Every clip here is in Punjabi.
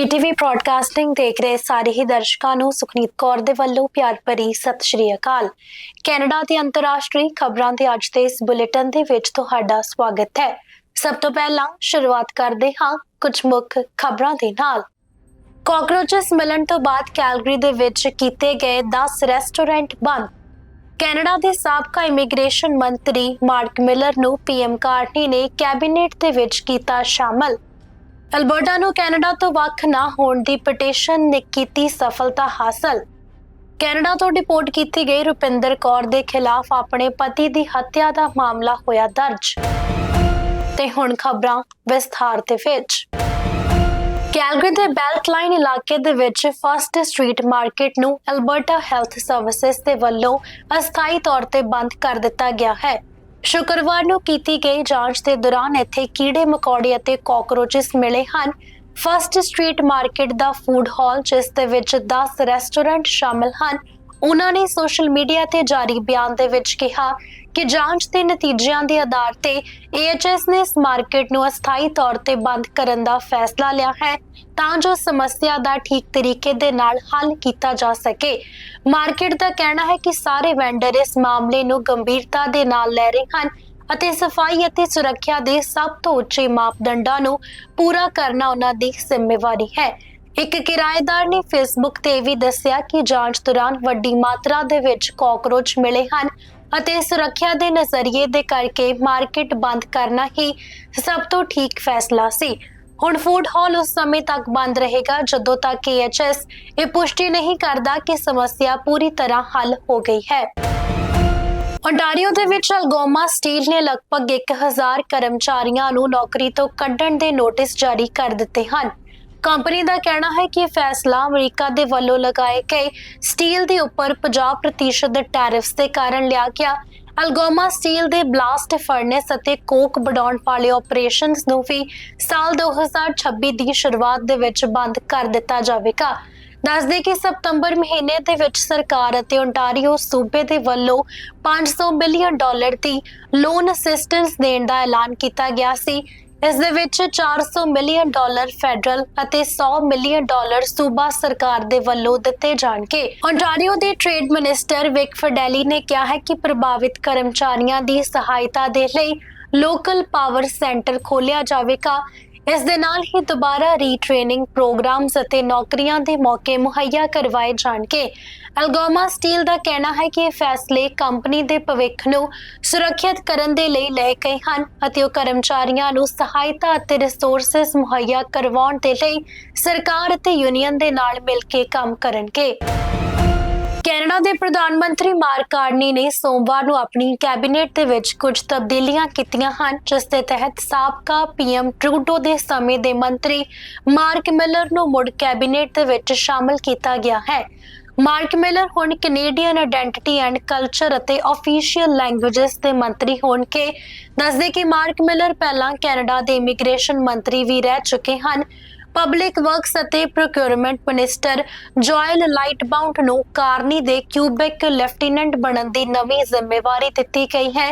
ਬੀਟੀਵੀ ਬ੍ਰਾਡਕਾਸਟਿੰਗ ਦੇਖ ਰਹੇ ਸਾਰੇ ਹੀ ਦਰਸ਼ਕਾਂ ਨੂੰ ਸੁਖਨੀਤ ਕੌਰ ਦੇ ਵੱਲੋਂ ਪਿਆਰ ਭਰੀ ਸਤਿ ਸ਼੍ਰੀ ਅਕਾਲ। ਕੈਨੇਡਾ ਦੀ ਅੰਤਰਰਾਸ਼ਟਰੀ ਖਬਰਾਂ ਦੇ ਅੱਜ ਦੇ ਇਸ ਬੁਲੇਟਿਨ ਦੇ ਵਿੱਚ ਤੁਹਾਡਾ ਸਵਾਗਤ ਹੈ। ਸਭ ਤੋਂ ਪਹਿਲਾਂ ਸ਼ੁਰੂਆਤ ਕਰਦੇ ਹਾਂ ਕੁਝ ਮੁੱਖ ਖਬਰਾਂ ਦੇ ਨਾਲ। ਕਾਕਰੋਚਸ ਮਿਲਣ ਤੋਂ ਬਾਅਦ ਕੈਲਗਰੀ ਦੇ ਵਿੱਚ ਕੀਤੇ ਗਏ 10 ਰੈਸਟੋਰੈਂਟ ਬੰਦ। ਕੈਨੇਡਾ ਦੇ ਸਾਬਕਾ ਇਮੀਗ੍ਰੇਸ਼ਨ ਮੰਤਰੀ ਮਾਰਕ ਮਿਲਰ ਨੂੰ ਪੀਐਮ ਕਾਰਨੀ ਨੇ ਕੈਬਨਿਟ ਦੇ ਵਿੱਚ ਕੀਤਾ ਸ਼ਾਮਲ। ਅਲਬਰਟਾ ਨੂੰ ਕੈਨੇਡਾ ਤੋਂ ਵੱਖ ਨਾ ਹੋਣ ਦੀ ਪਟੀਸ਼ਨ ਨੇ ਕੀਤੀ ਸਫਲਤਾ ਹਾਸਲ। ਕੈਨੇਡਾ ਤੋਂ ਡਿਪੋਰਟ ਕੀਤੀ ਗਈ ਰੁਪਿੰਦਰ ਕੌਰ ਦੇ ਖਿਲਾਫ ਆਪਣੇ ਪਤੀ ਦੀ ਹੱਤਿਆ ਦਾ ਮਾਮਲਾ ਹੋਇਆ ਦਰਜ। ਤੇ ਹੁਣ ਖਬਰਾਂ ਵਿਸਥਾਰ ਤੇ ਵਿੱਚ। ਕੈਲਗਰੀ ਦੇ ਬੈਲਟ ਲਾਈਨ ਇਲਾਕੇ ਦੇ ਵਿੱਚ ਫਸਟ ਸਟਰੀਟ ਮਾਰਕੀਟ ਨੂੰ ਅਲਬਰਟਾ ਹੈਲਥ ਸਰਵਿਸਿਜ਼ ਦੇ ਵੱਲੋਂ ਅਸਥਾਈ ਤੌਰ ਤੇ ਬੰਦ ਕਰ ਦਿੱਤਾ ਗਿਆ ਹੈ। ਸ਼ੁੱਕਰਵਾਰ ਨੂੰ ਕੀਤੀ ਗਈ ਜਾਂਚ ਦੇ ਦੌਰਾਨ ਇੱਥੇ ਕੀੜੇ, ਮਕੌੜੇ ਅਤੇ ਕਾਕਰੋਚਸ ਮਿਲੇ ਹਨ। ਫਸਟ ਸਟਰੀਟ ਮਾਰਕੀਟ ਦਾ ਫੂਡ ਹਾਲ, ਜਿਸ ਦੇ ਵਿੱਚ 10 ਰੈਸਟੋਰੈਂਟ ਸ਼ਾਮਲ ਹਨ, ਉਹਨਾਂ ਨੇ ਸੋਸ਼ਲ ਮੀਡੀਆ ਤੇ ਜਾਰੀ ਬਿਆਨ ਦੇ ਵਿੱਚ ਕਿਹਾ ਕਿ ਜਾਂਚ ਦੇ ਨਤੀਜਿਆਂ ਦੇ ਆਧਾਰ ਤੇ ਏਐਚਐਸ ਨੇ ਇਸ ਮਾਰਕੀਟ ਨੂੰ ਅਸਥਾਈ ਤੌਰ ਤੇ ਬੰਦ ਕਰਨ ਦਾ ਫੈਸਲਾ ਲਿਆ ਹੈ ਤਾਂ ਜੋ ਸਮੱਸਿਆ ਦਾ ਠੀਕ ਤਰੀਕੇ ਦੇ ਨਾਲ ਹੱਲ ਕੀਤਾ ਜਾ ਸਕੇ। ਮਾਰਕੀਟ ਦਾ ਕਹਿਣਾ ਹੈ ਕਿ ਸਾਰੇ ਵੈਂਡਰ ਇਸ ਮਾਮਲੇ ਨੂੰ ਗੰਭੀਰਤਾ ਦੇ ਨਾਲ ਲੈ ਰਹੇ ਹਨ ਅਤੇ ਸਫ਼ਾਈ ਅਤੇ ਸੁਰੱਖਿਆ ਦੇ ਸਭ ਤੋਂ ਉੱਚੇ ਮਾਪਦੰਡਾਂ ਨੂੰ ਪੂਰਾ ਕਰਨਾ ਉਹਨਾਂ ਦੀ ਜ਼ਿੰਮੇਵਾਰੀ ਹੈ। ਇੱਕ ਕਿਰਾਏਦਾਰ ਨੇ ਫੇਸਬੁੱਕ ਤੇ ਵੀ ਦੱਸਿਆ ਕਿ ਜਾਂਚ ਦੌਰਾਨ ਵੱਡੀ ਮਾਤਰਾ ਦੇ ਵਿੱਚ ਕਾਕਰੋਚ ਮਿਲੇ ਹਨ ਅਤੇ ਸੁਰੱਖਿਆ ਦੇ ਨਜ਼ਰੀਏ ਦੇ ਕਰਕੇ ਮਾਰਕੀਟ ਬੰਦ ਕਰਨਾ ਹੀ ਸਭ ਤੋਂ ਠੀਕ ਫੈਸਲਾ ਸੀ। ਹੁਣ ਫੂਡ ਹਾਲ ਉਸ ਸਮੇਂ ਤੱਕ ਬੰਦ ਰਹੇਗਾ ਜਦੋਂ ਤੱਕ ਏਐਚਐਸ ਇਹ ਪੁਸ਼ਟੀ ਨਹੀਂ ਕਰਦਾ ਕਿ ਸਮੱਸਿਆ ਪੂਰੀ ਤਰ੍ਹਾਂ ਹੱਲ ਹੋ ਗਈ ਹੈ। Ontario ਦੇ ਵਿੱਚ ਅਲਗੋਮਾ ਸਟੀਲ ਨੇ ਲਗਭਗ 1000 ਕਰਮਚਾਰੀਆਂ ਨੂੰ ਨੌਕਰੀ ਤੋਂ ਕੱਢਣ ਦੇ ਨੋਟਿਸ ਜਾਰੀ ਕਰ ਦਿੱਤੇ ਹਨ। ਕੰਪਨੀ ਦਾ ਕਹਿਣਾ ਹੈ ਕਿ ਇਹ ਫੈਸਲਾ ਅਮਰੀਕਾ ਦੇ ਵੱਲੋਂ ਲਗਾਏ ਗਏ ਸਟੀਲ ਦੇ ਉੱਪਰ 50% ਦੇ ਟੈਰਿਫਸ ਦੇ ਕਾਰਨ ਲਿਆ ਗਿਆ। ਅਲਗੋਮਾ ਸਟੀਲ ਦੇ ਬਲਾਸਟ ਫਰਨੈਸ ਅਤੇ ਕੋਕ ਬਣਾਉਣ ਵਾਲੇ ਆਪਰੇਸ਼ਨਸ ਨੂੰ ਵੀ ਸਾਲ 2026 ਦੀ ਸ਼ੁਰੂਆਤ ਦੇ ਵਿੱਚ ਬੰਦ ਕਰ ਦਿੱਤਾ ਜਾਵੇਗਾ। ਦੱਸਦੇ ਕਿ ਸਤੰਬਰ ਮਹੀਨੇ ਦੇ ਵਿੱਚ ਸਰਕਾਰ ਅਤੇ ਓਨਟਾਰੀਓ ਸੂਬੇ ਦੇ ਵੱਲੋਂ 500 ਮਿਲੀਅਨ ਡਾਲਰ ਦੀ ਲੋਨ ਅਸਿਸਟੈਂਸ ਦੇਣ ਦਾ ਐਲਾਨ ਕੀਤਾ ਗਿਆ ਸੀ। ਇਸ ਦੇ ਵਿੱਚ 400 ਮਿਲੀਅਨ ਡਾਲਰ ਫੈਡਰਲ ਅਤੇ 100 ਮਿਲੀਅਨ ਡਾਲਰ ਸੂਬਾ ਸਰਕਾਰ ਦੇ ਵੱਲੋਂ ਦਿੱਤੇ ਜਾਣਗੇ। ਓਨਟਾਰੀਓ ਦੇ ਟ੍ਰੇਡ ਮਿਨਿਸਟਰ ਵਿਕ ਫਡੈਲੀ ਨੇ ਕਿਹਾ ਹੈ ਕਿ ਪ੍ਰਭਾਵਿਤ ਕਰਮਚਾਰੀਆਂ ਦੀ ਸਹਾਇਤਾ ਦੇ ਲਈ ਲੋਕਲ ਪਾਵਰ ਸੈਂਟਰ ਖੋਲਿਆ ਜਾਵੇਗਾ। ਇਸ ਦੇ ਨਾਲ ਹੀ ਦੁਬਾਰਾ ਰੀਟ੍ਰੇਨਿੰਗ ਪ੍ਰੋਗਰਾਮਸ ਅਤੇ ਨੌਕਰੀਆਂ ਦੇ ਮੌਕੇ ਮੁਹੱਈਆ ਕਰਵਾਏ ਜਾਣਗੇ। ਅਲਗੋਮਾ ਸਟੀਲ ਦਾ ਕਹਿਣਾ ਹੈ ਕਿ ਇਹ ਫੈਸਲੇ ਕੰਪਨੀ ਦੇ ਭਵਿੱਖ ਨੂੰ ਸੁਰੱਖਿਅਤ ਕਰਨ ਦੇ ਲਈ ਲਏ ਗਏ ਹਨ ਅਤੇ ਉਹ ਕਰਮਚਾਰੀਆਂ ਨੂੰ ਸਹਾਇਤਾ ਅਤੇ ਰਿਸੋਰਸਸ ਮੁਹੱਈਆ ਕਰਵਾਉਣ ਦੇ ਲਈ ਸਰਕਾਰ ਅਤੇ ਯੂਨੀਅਨ ਦੇ ਨਾਲ ਮਿਲ ਕੇ ਕੰਮ ਕਰਨਗੇ। ਕੈਨੇਡਾ ਦੇ ਪ੍ਰਧਾਨ ਮੰਤਰੀ ਮਾਰਕ ਕਾਰਨੀ ਨੇ ਸੋਮਵਾਰ ਨੂੰ ਆਪਣੀ ਕੈਬਨਿਟ ਦੇ ਵਿੱਚ ਕੁਝ ਤਬਦੀਲੀਆਂ ਕੀਤੀਆਂ ਹਨ, ਜਿਸ ਦੇ ਤਹਿਤ ਸਾਬਕਾ ਪੀਐਮ ਟਰੂਡੋ ਦੇ ਸਮੇਂ ਦੇ ਮੰਤਰੀ ਮਾਰਕ ਮਿਲਰ ਨੂੰ ਮੁੜ ਕੈਬਨਿਟ ਦੇ ਵਿੱਚ ਸ਼ਾਮਲ ਕੀਤਾ ਗਿਆ ਹੈ। ਮਾਰਕ ਮਿਲਰ ਹੁਣ ਕੈਨੇਡੀਅਨ ਆਇਡੈਂਟੀਟੀ ਐਂਡ ਕਲਚਰ ਅਤੇ ਆਫੀਸ਼ੀਅਲ ਲੈਂਗੁਏਜਸ ਦੇ ਮੰਤਰੀ ਹੋਣ ਕੇ ਦੱਸਦੇ ਕਿ ਮਾਰਕ ਮਿਲਰ ਪਹਿਲਾਂ ਕੈਨੇਡਾ ਦੇ ਇਮੀਗ੍ਰੇਸ਼ਨ ਮੰਤਰੀ ਵੀ ਰਹਿ ਚੁੱਕੇ ਹਨ। ਪਬਲਿਕ ਵਰਕਸ ਅਤੇ ਪ੍ਰੋਕਿਊਰਮੈਂਟ ਮਿਨਿਸਟਰ ਜੋਇਲ ਲਾਈਟਬਾਉਂਡ ਨੂੰ ਕਾਰਨੀ ਦੇ ਕਿਊਬਿਕ ਲੈਫਟੀਨੈਂਟ ਬਣਨ ਦੀ ਨਵੀਂ ਜ਼ਿੰਮੇਵਾਰੀ ਦਿੱਤੀ ਗਈ ਹੈ।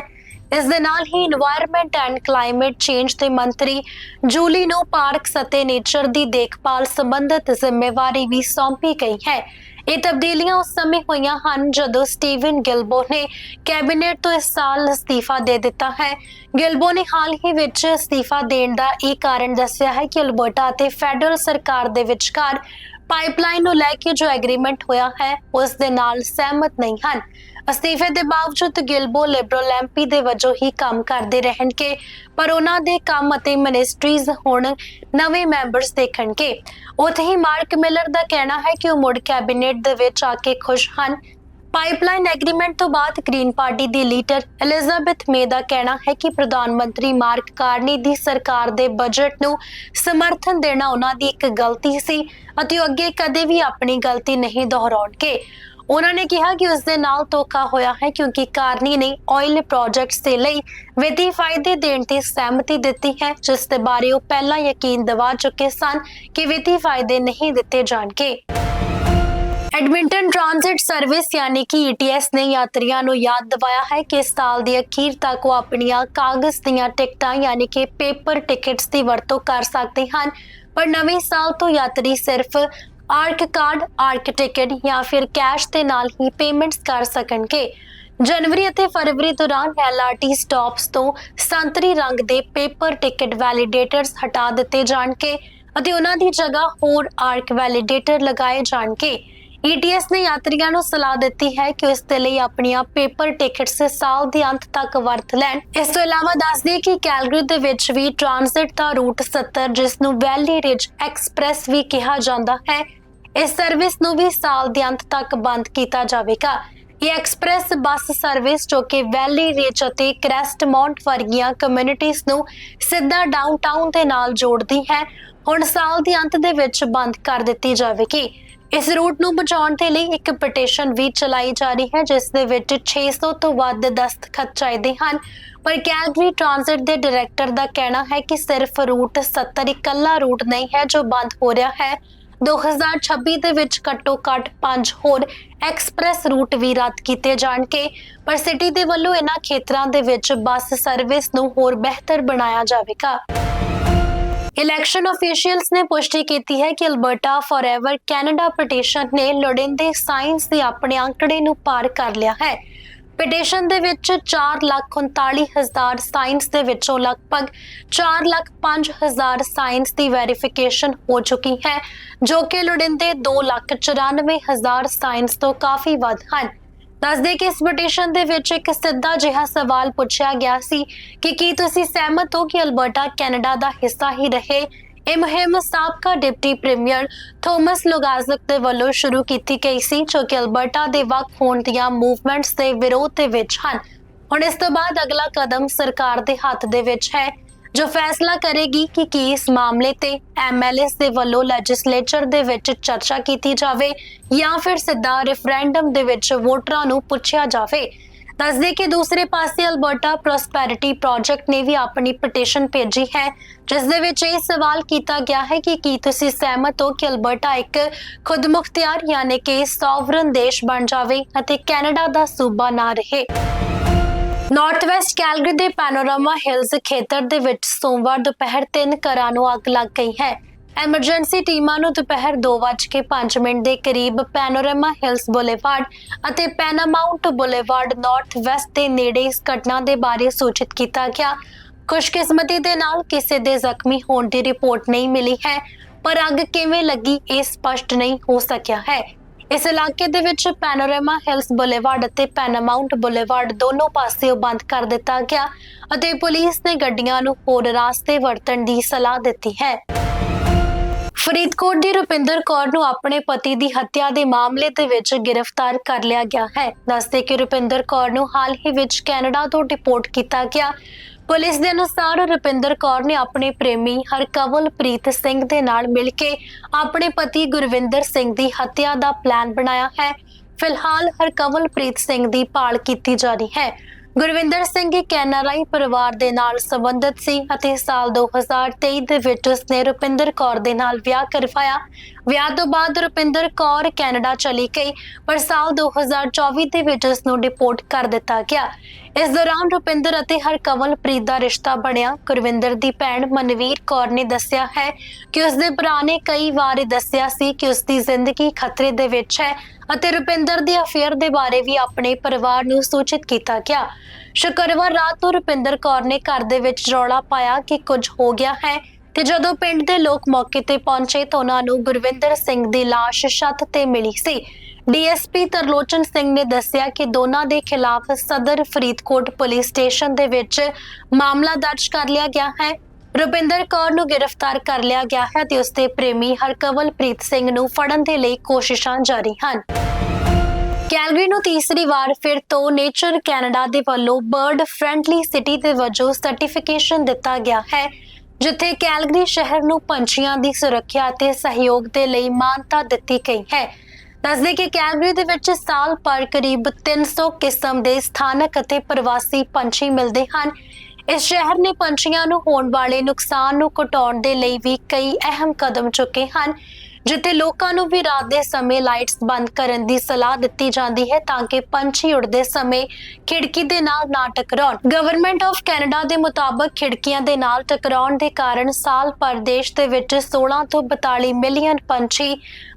ਇਸ ਦੇ ਨਾਲ ਹੀ এনवायरमेंट ਐਂਡ ਕਲਾਈਮੇਟ ਚੇਂਜ ਦੇ ਮੰਤਰੀ ਜੂਲੀ ਨੂੰ ਪਾਰਕਸ ਅਤੇ ਨੇਚਰ ਦੀ ਦੇਖਭਾਲ ਸੰਬੰਧਤ ਜ਼ਿੰਮੇਵਾਰੀ ਵੀ ਸੌਂਪੀ ਗਈ ਹੈ। ਇਹ ਤਬਦੀਲੀਆਂ ਉਸ ਸਮੇਂ ਹੋਈਆਂ ਹਨ ਜਦੋਂ ਸਟੀਵਨ ਗਿਲਬੋ ਨੇ ਕੈਬਨਿਟ ਤੋਂ ਇਸ ਸਾਲ ਅਸਤੀਫਾ ਦੇ ਦਿੱਤਾ ਹੈ। ਗਿਲਬੋ ਨੇ ਹਾਲ ਹੀ ਵਿੱਚ ਅਸਤੀਫਾ ਦੇਣ ਦਾ ਇਹ ਕਾਰਨ ਦੱਸਿਆ ਹੈ ਕਿ ਅਲਬਰਟਾ ਅਤੇ ਫੈਡਰਲ ਸਰਕਾਰ ਦੇ ਵਿਚਕਾਰ ਪਾਈਪਲਾਈਨ ਨੂੰ ਲੈ ਕੇ ਜੋ ਐਗਰੀਮੈਂਟ ਹੋਇਆ ਹੈ, ਉਸ ਦੇ ਨਾਲ ਸਹਿਮਤ ਨਹੀਂ ਹਨ। ਅਸਤੀਫੇ ਦੇ ਬਾਵਜੂਦ ਗਿਲਬੋ ਲਿਬਰਲ ਐਮਪੀ ਦੇ ਵਜੋਂ ਹੀ ਕੰਮ ਕਰਦੇ ਰਹਿਣਗੇ, ਪਰ ਉਹਨਾਂ ਦੇ ਕੰਮ ਅਤੇ ਮਿਨਿਸਟਰੀਜ਼ ਹੁਣ ਨਵੇਂ ਮੈਂਬਰਸ ਦੇਖਣਗੇ। ਉੱਥੇ ਹੀ ਮਾਰਕ ਮਿਲਰ ਦਾ ਕਹਿਣਾ ਹੈ ਕਿ ਉਹ ਮੁੜ ਕੈਬਨਿਟ ਦੇ ਵਿੱਚ ਆ ਕੇ ਖੁਸ਼ ਹਨ ਪਾਈਪਲਾਈਨ ਐਗਰੀਮੈਂਟ ਤੋਂ ਬਾਅਦ ਗ੍ਰੀਨ ਪਾਰਟੀ ਦੀ ਲੀਡਰ ਐਲਿਜ਼ਾਬੈਥ ਮੇ ਦਾ ਕਹਿਣਾ ਹੈ ਕਿ ਪ੍ਰਧਾਨ ਮੰਤਰੀ ਮਾਰਕ ਕਾਰਨੀ ਦੀ ਸਰਕਾਰ ਦੇ ਬਜਟ ਨੂੰ ਸਮਰਥਨ ਦੇਣਾ ਉਹਨਾਂ ਦੀ ਇੱਕ ਗਲਤੀ ਸੀ ਅਤੇ ਉਹ ਅੱਗੇ ਕਦੇ ਵੀ ਆਪਣੀ ਗਲਤੀ ਨਹੀਂ ਦੁਹਰਾਉਣਗੇ। ਉਹਨਾਂ ਨੇ ਕਿਹਾ ਕਿ ਉਸ ਦੇ ਨਾਲ ਧੋਖਾ ਹੋਇਆ ਹੈ ਕਿਉਂਕਿ ਕਾਰਨੀ ਨੇ ਆਇਲ ਪ੍ਰੋਜੈਕਟਸ ਦੇ ਲਈ ਵਿੱਤੀ ਫਾਇਦੇ ਦੇਣ ਦੀ ਸਹਿਮਤੀ ਦਿੱਤੀ ਹੈ, ਜਿਸ ਦੇ ਬਾਰੇ ਉਹ ਪਹਿਲਾਂ ਯਕੀਨ ਦਿਵਾ ਚੁੱਕੇ ਸਨ ਕਿ ਵਿੱਤੀ ਫਾਇਦੇ ਨਹੀਂ ਦਿੱਤੇ ਜਾਣਗੇ। ਐਡਮਿੰਟਨ ਟ੍ਰਾਂਜ਼ਿਟ ਸਰਵਿਸ ਯਾਨੀ ਕਿ ETS ਨੇ ਯਾਤਰੀਆਂ ਨੂੰ ਯਾਦ ਦਿਵਾਇਆ ਹੈ ਕਿ ਇਸ ਸਾਲ ਦੇ ਅਖੀਰ ਤੱਕ ਉਹ ਆਪਣੀਆਂ ਕਾਗਜ਼ ਦੀਆਂ ਟਿਕਟਾਂ ਯਾਨੀ ਕਿ ਪੇਪਰ ਟਿਕਟਸ ਦੀ ਵਰਤੋਂ ਕਰ ਸਕਦੇ ਹਨ। ਪਰ ਨਵੇਂ ਸਾਲ ਤੋਂ ਯਾਤਰੀ ਸਿਰਫ ਆਰਕ ਕਾਰਡ, ਆਰਕ ਟਿਕਟ ਜਾਂ ਫਿਰ ਕੈਸ਼ ਦੇ ਨਾਲ ਹੀ ਪੇਮੈਂਟਸ ਕਰ ਸਕਣਗੇ। ਜਨਵਰੀ ਅਤੇ ਫਰਵਰੀ ਦੌਰਾਨ ਐਲਆਰਟੀ ਸਟਾਪਸ ਤੋਂ ਸੰਤਰੀ ਰੰਗ ਦੇ ਪੇਪਰ ਟਿਕਟ ਵੈਲੀਡੇਟਰਸ ਹਟਾ ਦਿੱਤੇ ਜਾਣਗੇ ਅਤੇ ਉਹਨਾਂ ਦੀ ਜਗ੍ਹਾ ਹੋਰ ਆਰਕ ਵੈਲੀਡੇਟਰ ਲਗਾਏ ਜਾਣਗੇ। ਈਟੀਐਸ ਨੇ ਯਾਤਰੀਆਂ ਨੂੰ ਸਲਾਹ ਦਿੱਤੀ ਹੈ ਕਿ ਉਸ ਦੇ ਲਈ ਆਪਣੀਆਂ ਪੇਪਰ ਟਿਕਟਸ ਸਾਲ ਦੇ ਅੰਤ ਤੱਕ ਵਰਤ ਲੈਣ। ਇਸ ਤੋਂ ਇਲਾਵਾ ਦੱਸ ਦਈਏ ਕਿ ਕੈਲਗਰੀ ਦੇ ਵਿੱਚ ਵੀ ਟ੍ਰਾਂਜ਼ਿਟ ਦਾ ਰੂਟ 70 ਜਿਸ ਨੂੰ ਵੈਲੀ ਰਿਜ ਐਕਸਪ੍ਰੈਸ ਵੀ ਕਿਹਾ ਜਾਂਦਾ ਹੈ, ਇਸ ਸਰਵਿਸ ਨੂੰ ਵੀ ਸਾਲ ਦੇ ਅੰਤ ਤੱਕ ਬੰਦ ਕੀਤਾ ਜਾਵੇਗਾ। ਇਹ ਐਕਸਪ੍ਰੈਸ ਬੱਸ ਸਰਵਿਸ ਜੋ ਕਿ ਵੈਲੀ ਰਿਜ ਅਤੇ ਕ੍ਰੈਸਟਮਾਉਂਟ ਵਰਗੀਆਂ ਕਮਿਊਨਿਟੀਆਂ ਨੂੰ ਸਿੱਧਾ ਡਾਊਨਟਾਊਨ ਦੇ ਨਾਲ ਜੋੜਦੀ ਹੈ, ਹੁਣ ਸਾਲ ਦੇ ਅੰਤ ਦੇ ਵਿੱਚ ਬੰਦ ਕਰ ਦਿੱਤੀ ਜਾਵੇਗੀ। ਇਸ ਰੂਟ ਨੂੰ ਬਚਾਉਣ ਦੇ ਲਈ ਇੱਕ ਪਟੀਸ਼ਨ ਵੀ ਚਲਾਈ ਜਾ ਰਹੀ ਹੈ, ਜਿਸ ਦੇ ਵਿੱਚ 600 ਤੋਂ ਵੱਧ ਦਸਤਖਤ ਚਾਹੀਦੇ ਹਨ। ਪਰ ਕੈਲਗਰੀ ਟ੍ਰਾਂਜ਼ਿਟ ਦੇ ਡਾਇਰੈਕਟਰ ਦਾ ਕਹਿਣਾ ਹੈ ਕਿ ਸਿਰਫ ਰੂਟ 70 ਇਕੱਲਾ ਰੂਟ ਨਹੀਂ ਹੈ ਜੋ ਬੰਦ ਹੋ ਰਿਹਾ ਹੈ। 2026 ਦੇ ਵਿੱਚ ਘੱਟੋ ਘੱਟ 5 ਹੋਰ ਐਕਸਪ੍ਰੈਸ ਰੂਟ ਵੀ ਰੱਦ ਕੀਤੇ ਜਾਣਗੇ। ਪਰ ਸਿਟੀ ਦੇ ਵੱਲੋਂ ਇਹਨਾਂ ਖੇਤਰਾਂ ਦੇ ਵਿੱਚ ਬੱਸ ਸਰਵਿਸ ਨੂੰ ਹੋਰ ਬਿਹਤਰ ਬਣਾਇਆ ਜਾਵੇਗਾ। ਇਲੈਕਸ਼ਨ ਅਫੀਸ਼ੀਅਲਸ ਨੇ ਪੁਸ਼ਟੀ ਕੀਤੀ ਹੈ ਕਿ ਅਲਬਰਟਾ ਫੋਰਐਵਰ ਕੈਨੇਡਾ ਪਟੀਸ਼ਨ ਨੇ ਲੋੜੀਂਦੇ ਸਾਇੰਸ ਦੇ ਆਪਣੇ ਅੰਕੜੇ ਨੂੰ ਪਾਰ ਕਰ ਲਿਆ ਹੈ। ਪਟੀਸ਼ਨ ਦੇ ਵਿੱਚ 439000 ਸਾਇੰਸ ਦੇ ਵਿੱਚੋਂ ਲਗਭਗ 405000 ਸਾਇੰਸ ਦੀ ਵੈਰੀਫਿਕੇਸ਼ਨ ਹੋ ਚੁੱਕੀ ਹੈ, ਜੋ ਕਿ ਲੋੜੀਂਦੇ 294000 ਸਾਇੰਸ ਤੋਂ ਕਾਫੀ ਵੱਧ ਹਨ। ਦੱਸਦੇ ਕਿ ਇਸ ਪਟੀਸ਼ਨ ਦੇ ਵਿੱਚ ਇੱਕ ਸਿੱਧਾ ਜਿਹਾ ਸਵਾਲ ਪੁੱਛਿਆ ਗਿਆ ਸੀ ਕਿ ਕੀ ਤੁਸੀਂ ਸਹਿਮਤ ਹੋ ਕਿ ਅਲਬਰਟਾ ਕੈਨੇਡਾ ਦਾ ਹਿੱਸਾ ਹੀ ਰਹੇ? ਇਹ ਮੁਹਿੰਮ ਸਾਬਕਾ ਡਿਪਟੀ ਪ੍ਰੀਮੀਅਰ ਥੋਮਸ ਲੋਗਾਜ਼ਕ ਦੇ ਵੱਲੋਂ ਸ਼ੁਰੂ ਕੀਤੀ ਗਈ ਸੀ, ਜੋ ਕਿ ਅਲਬਰਟਾ ਦੇ ਵੱਖ ਹੋਣ ਦੀਆਂ ਮੂਵਮੈਂਟਸ ਦੇ ਵਿਰੋਧ ਦੇ ਵਿੱਚ ਹਨ। ਹੁਣ ਇਸ ਤੋਂ ਬਾਅਦ ਅਗਲਾ ਕਦਮ ਸਰਕਾਰ ਦੇ ਹੱਥ ਦੇ ਵਿੱਚ ਹੈ। ਜੋ ਫੈਸਲਾ ਕਰੇਗੀ ਕਿ ਕੀ ਇਸ ਮਾਮਲੇ ਤੇ ਐਮਐਲਐਸ ਦੇ ਵੱਲੋਂ ਲੈਜਿਸਲੇਚਰ ਦੇ ਵਿੱਚ ਚਰਚਾ ਕੀਤੀ ਜਾਵੇ ਜਾਂ ਫਿਰ ਸਿੱਧਾ ਰੈਫਰੈਂਡਮ ਦੇ ਵਿੱਚ ਵੋਟਰਾਂ ਨੂੰ ਪੁੱਛਿਆ ਜਾਵੇ। ਦੱਸਦੇ ਕਿ ਦੂਸਰੇ ਪਾਸੇ ਅਲਬਰਟਾ ਪ੍ਰੋਸਪੈਰਿਟੀ ਪ੍ਰੋਜੈਕਟ ਨੇ ਵੀ ਆਪਣੀ ਪਟੀਸ਼ਨ ਭੇਜੀ ਹੈ, ਜਿਸ ਦੇ ਵਿੱਚ ਇਹ ਸਵਾਲ ਕੀਤਾ ਗਿਆ ਹੈ ਕਿ ਕੀ ਤੁਸੀਂ ਸਹਿਮਤ ਹੋ ਕਿ ਅਲਬਰਟਾ ਇੱਕ ਖੁਦਮੁਖਤਿਆਰ ਯਾਨੀ ਕਿ ਸੋਵਰਨ ਦੇਸ਼ ਬਣ ਜਾਵੇ ਅਤੇ ਕੈਨੇਡਾ ਦਾ ਸੂਬਾ ਨਾ ਰਹੇ। ਨਾਰਥ ਵੈਸਟ ਕੈਲਗਰੀ ਦੇ ਪੈਨੋਰਾਮਾ ਹਿਲਜ਼ ਖੇਤਰ ਦੇ ਵਿੱਚ ਸੋਮਵਾਰ ਦੁਪਹਿਰ 3 ਘਰਾਂ ਨੂੰ ਅੱਗ ਲੱਗ ਗਈ ਹੈ। ਐਮਰਜੈਂਸੀ ਟੀਮਾਂ ਨੂੰ ਦੁਪਹਿਰ 2:05 ਮਿੰਟ ਦੇ ਕਰੀਬ ਪੈਨੋਰਾਮਾ ਹਿਲਸ ਬੁਲੇਵਾਰਡ ਅਤੇ ਪੈਨਾਮਾਉਂਟ ਬੁਲੇਵਾਰਡ ਨਾਰਥ ਵੈਸਟ ਦੇ ਨੇੜੇ ਇਸ ਘਟਨਾ ਦੇ ਬਾਰੇ ਸੂਚਿਤ ਕੀਤਾ ਗਿਆ। ਖੁਸ਼ਕਿਸਮਤੀ ਦੇ ਨਾਲ ਕਿਸੇ ਦੇ ਜ਼ਖਮੀ ਹੋਣ ਦੀ ਰਿਪੋਰਟ ਨਹੀਂ ਮਿਲੀ ਹੈ, ਪਰ ਅੱਗ ਕਿਵੇਂ ਲੱਗੀ ਇਹ ਸਪਸ਼ਟ ਨਹੀਂ ਹੋ ਸਕਿਆ ਹੈ। ਇਸ ਇਲਾਕੇ ਦੇ ਵਿੱਚ ਪੈਨੋਰਾਮਾ ਹਿਲਸ ਬੁਲੇਵਾਰਡ ਅਤੇ ਪੈਨਾਮਾਉਂਟ ਬੁਲੇਵਾਰਡ ਦੋਨੋਂ ਪਾਸਿਓਂ ਬੰਦ ਕਰ ਦਿੱਤਾ ਗਿਆ ਅਤੇ ਪੁਲਿਸ ਨੇ ਗੱਡੀਆਂ ਨੂੰ ਹੋਰ ਰਾਸਤੇ ਵਰਤਣ ਦੀ ਸਲਾਹ ਦਿੱਤੀ ਹੈ। ਫਰੀਦਕੋਟ ਦੀ ਰੁਪਿੰਦਰ ਕੌਰ ਨੂੰ ਆਪਣੇ ਪਤੀ ਦੀ ਹੱਤਿਆ ਦੇ ਮਾਮਲੇ ਦੇ ਵਿੱਚ ਗ੍ਰਿਫਤਾਰ ਕਰ ਲਿਆ ਗਿਆ ਹੈ। ਦੱਸਦੇ ਕਿ ਰੁਪਿੰਦਰ ਕੌਰ ਨੂੰ ਹਾਲ ਹੀ ਵਿੱਚ ਕੈਨੇਡਾ ਤੋਂ ਡਿਪੋਰਟ ਕੀਤਾ ਗਿਆ। ਪੁਲਿਸ ਦੇ ਅਨੁਸਾਰ ਰੁਪਿੰਦਰ ਕੌਰ ਨੇ ਆਪਣੇ ਪ੍ਰੇਮੀ ਹਰਕਵਲਪ੍ਰੀਤ ਸਿੰਘ ਦੇ ਨਾਲ ਮਿਲ ਕੇ ਆਪਣੇ ਪਤੀ ਗੁਰਵਿੰਦਰ ਸਿੰਘ ਦੀ ਹੱਤਿਆ ਦਾ ਪਲਾਨ ਬਣਾਇਆ ਹੈ। ਫਿਲਹਾਲ ਹਰਕਵਲਪ੍ਰੀਤ ਸਿੰਘ ਦੀ ਭਾਲ ਕੀਤੀ ਜਾ ਰਹੀ ਹੈ। ਗੁਰਵਿੰਦਰ ਸਿੰਘ ਇੱਕ ਐਨਆਰਆਈ ਪਰਿਵਾਰ ਦੇ ਨਾਲ ਸੰਬੰਧਿਤ ਸੀ ਅਤੇ ਸਾਲ 2023 ਦੇ ਵਿੱਚ ਉਸਨੇ ਰੁਪਿੰਦਰ ਕੌਰ ਦੇ ਨਾਲ ਵਿਆਹ ਕਰਵਾਇਆ ਵਿਆਹ ਤੋਂ ਬਾਅਦ ਰੁਪਿੰਦਰ ਕੌਰ ਕੈਨੇਡਾ ਚਲੀ ਗਈ, ਪਰ ਸਾਲ 2024 ਦੇ ਵਿੱਚ ਉਸ ਨੂੰ ਡਿਪੋਰਟ ਕਰ ਦਿੱਤਾ ਗਿਆ। ਇਸ ਦੌਰਾਨ ਰੁਪਿੰਦਰ ਅਤੇ ਹਰਕਵਲਪ੍ਰੀਤ ਦਾ ਰਿਸ਼ਤਾ ਬਣਿਆ। ਗੁਰਵਿੰਦਰ ਦੀ ਭੈਣ ਮਨਵੀਰ ਕੌਰ ਨੇ ਦੱਸਿਆ ਹੈ ਕਿ ਉਸ ਦੇ ਭਰਾ ਨੇ ਕਈ ਵਾਰ ਦੱਸਿਆ ਸੀ ਕਿ ਉਸ ਦੀ ਜ਼ਿੰਦਗੀ ਖਤਰੇ ਦੇ ਵਿੱਚ ਹੈ ਅਤੇ ਰੁਪਿੰਦਰ ਦੇ ਅਫੇਅਰ ਦੇ ਬਾਰੇ ਵੀ ਆਪਣੇ ਪਰਿਵਾਰ ਨੂੰ ਸੂਚਿਤ ਕੀਤਾ ਗਿਆ। ਸ਼ੁੱਕਰਵਾਰ ਰਾਤ ਨੂੰ ਰੁਪਿੰਦਰ ਕੌਰ ਨੇ ਘਰ ਦੇ ਵਿੱਚ ਰੌਲਾ ਪਾਇਆ ਕਿ ਕੁਝ ਹੋ ਗਿਆ ਹੈ। ਤੇ ਜਦੋਂ ਪਿੰਡ ਦੇ ਲੋਕ ਮੌਕੇ ਤੇ ਪਹੁੰਚੇ ਤਾਂ ਉਹਨਾਂ ਨੂੰ ਗੁਰਵਿੰਦਰ ਸਿੰਘ ਦੀ ਲਾਸ਼ ਛੱਤ ਤੇ ਮਿਲੀ ਸੀ। ਡੀਐਸਪੀ ਤਰਲੋਚਨ ਸਿੰਘ ਨੇ ਦੱਸਿਆ ਕਿ ਦੋਨਾਂ ਦੇ ਖਿਲਾਫ ਸਦਰ ਫਰੀਦਕੋਟ ਪੁਲਿਸ ਸਟੇਸ਼ਨ ਦੇ ਵਿੱਚ ਮਾਮਲਾ ਦਰਜ ਕਰ ਲਿਆ ਗਿਆ ਹੈ। ਰੁਪਿੰਦਰ ਕੌਰ ਨੂੰ ਗ੍ਰਿਫਤਾਰ ਕਰ ਲਿਆ ਗਿਆ ਹੈ ਤੇ ਉਸਦੇ ਪ੍ਰੇਮੀ ਹਰਕਵਲਪ੍ਰੀਤ ਸਿੰਘ ਨੂੰ ਫੜਨ ਦੇ ਲਈ ਕੋਸ਼ਿਸ਼ਾਂ ਜਾਰੀ ਹਨ। ਕੈਲਗਰੀ ਨੂੰ ਤੀਸਰੀ ਵਾਰ ਫਿਰ ਤੋਂ ਨੇਚਰ ਕੈਨੇਡਾ ਦੇ ਵੱਲੋਂ ਬਰਡ ਫ੍ਰੈਂਡਲੀ ਸਿਟੀ ਦੇ ਵਜੋਂ ਸਰਟੀਫਿਕੇਸ਼ਨ ਦਿੱਤਾ ਗਿਆ ਹੈ। ਜਿੱਥੇ ਕੈਲਗਰੀ ਸ਼ਹਿਰ ਨੂੰ ਪੰਛੀਆਂ ਦੀ ਸੁਰੱਖਿਆ ਅਤੇ ਸਹਿਯੋਗ ਦੇ ਲਈ ਮਾਨਤਾ ਦਿੱਤੀ ਗਈ ਹੈ। ਦੱਸਦੇ ਕਿ ਕੈਲਗਰੀ ਦੇ ਵਿੱਚ ਸਾਲ ਭਰ ਕਰੀਬ 300 ਕਿਸਮ ਦੇ ਸਥਾਨਕ ਅਤੇ ਪ੍ਰਵਾਸੀ ਪੰਛੀ ਮਿਲਦੇ ਹਨ। ਇਸ ਸ਼ਹਿਰ ਨੇ ਪੰਛੀਆਂ ਨੂੰ ਹੋਣ ਵਾਲੇ ਨੁਕਸਾਨ ਨੂੰ ਘਟਾਉਣ ਦੇ ਲਈ ਵੀ ਕਈ ਅਹਿਮ ਕਦਮ ਚੁੱਕੇ ਹਨ। ਜਿੱਥੇ ਲੋਕਾਂ ਨੂੰ ਵੀ ਰਾਤ ਦੇ ਸਮੇਂ ਲਾਈਟਸ ਬੰਦ ਕਰਨ ਦੀ ਸਲਾਹ ਦਿੱਤੀ ਜਾਂਦੀ ਹੈ ਤਾਂ ਕਿ ਪੰਛੀ ਉੜਦੇ ਸਮੇਂ ਖਿੜਕੀ ਦੇ ਨਾਲ ਨਾ ਟਕਰਾਉਣ। ਗਵਰਨਮੈਂਟ ਆਫ ਕੈਨੇਡਾ ਦੇ ਮੁਤਾਬਕ ਖਿੜਕੀਆਂ ਦੇ ਨਾਲ ਟਕਰਾਉਣ ਦੇ ਕਾਰਨ ਸਾਲ ਭਰ ਦੇਸ਼ ਦੇ ਵਿੱਚ 16 ਤੋਂ 42 ਮਿਲੀਅਨ ਪੰਛੀ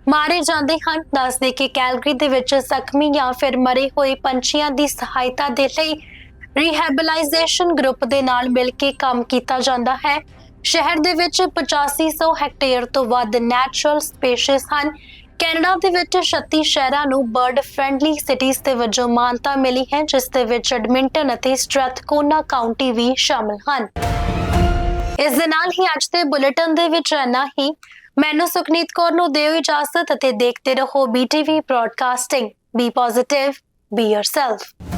ਮਾਰੇ ਜਾਂਦੇ ਹਨ। ਦੱਸਦੇ ਕਿ ਕੈਲਗਰੀ ਦੇ ਵਿੱਚ ਜ਼ਖਮੀ ਜਾਂ ਫਿਰ ਮਰੇ ਹੋਏ ਪੰਛੀਆਂ ਦੀ ਸਹਾਇਤਾ ਦੇ ਲਈ ਰੀਹੈਬਿਲਾਈਜੇਸ਼ਨ ਗਰੁੱਪ ਦੇ ਨਾਲ ਮਿਲ ਕੇ ਕੰਮ ਕੀਤਾ ਜਾਂਦਾ ਹੈ। ਸ਼ਹਿਰ ਦੇ ਵਿੱਚ 8500 ਹੈਕਟੇਅਰ ਤੋਂ ਵੱਧ ਨੈਚੁਰਲ ਸਪੇਸਿਸ ਹਨ। ਕੈਨੇਡਾ ਦੇ ਵਿੱਚ 36 ਸ਼ਹਿਰਾਂ ਨੂੰ ਬਰਡ ਫ੍ਰੈਂਡਲੀ ਸਿਟੀਜ਼ ਦੇ ਵਜੋਂ ਮਾਨਤਾ ਮਿਲੀ ਹੈ, ਜਿਸ ਦੇ ਵਿੱਚ ਐਡਮਿੰਟਨ ਅਤੇ ਸਟ੍ਰੈਥਕੋਨਾ ਕਾਉਂਟੀ ਵੀ ਸ਼ਾਮਲ ਹਨ। ਇਸ ਦੇ ਨਾਲ ਹੀ ਅੱਜ ਦੇ ਬੁਲੇਟਿਨ ਦੇ ਵਿੱਚ ਇੰਨਾ ਹੀ ਮੈਨੂੰ ਸੁਖਨੀਤ ਕੌਰ ਨੂੰ ਦਿਓ ਇਜਾਜ਼ਤ ਅਤੇ ਦੇਖਦੇ ਰਹੋ BTV broadcasting be positive be yourself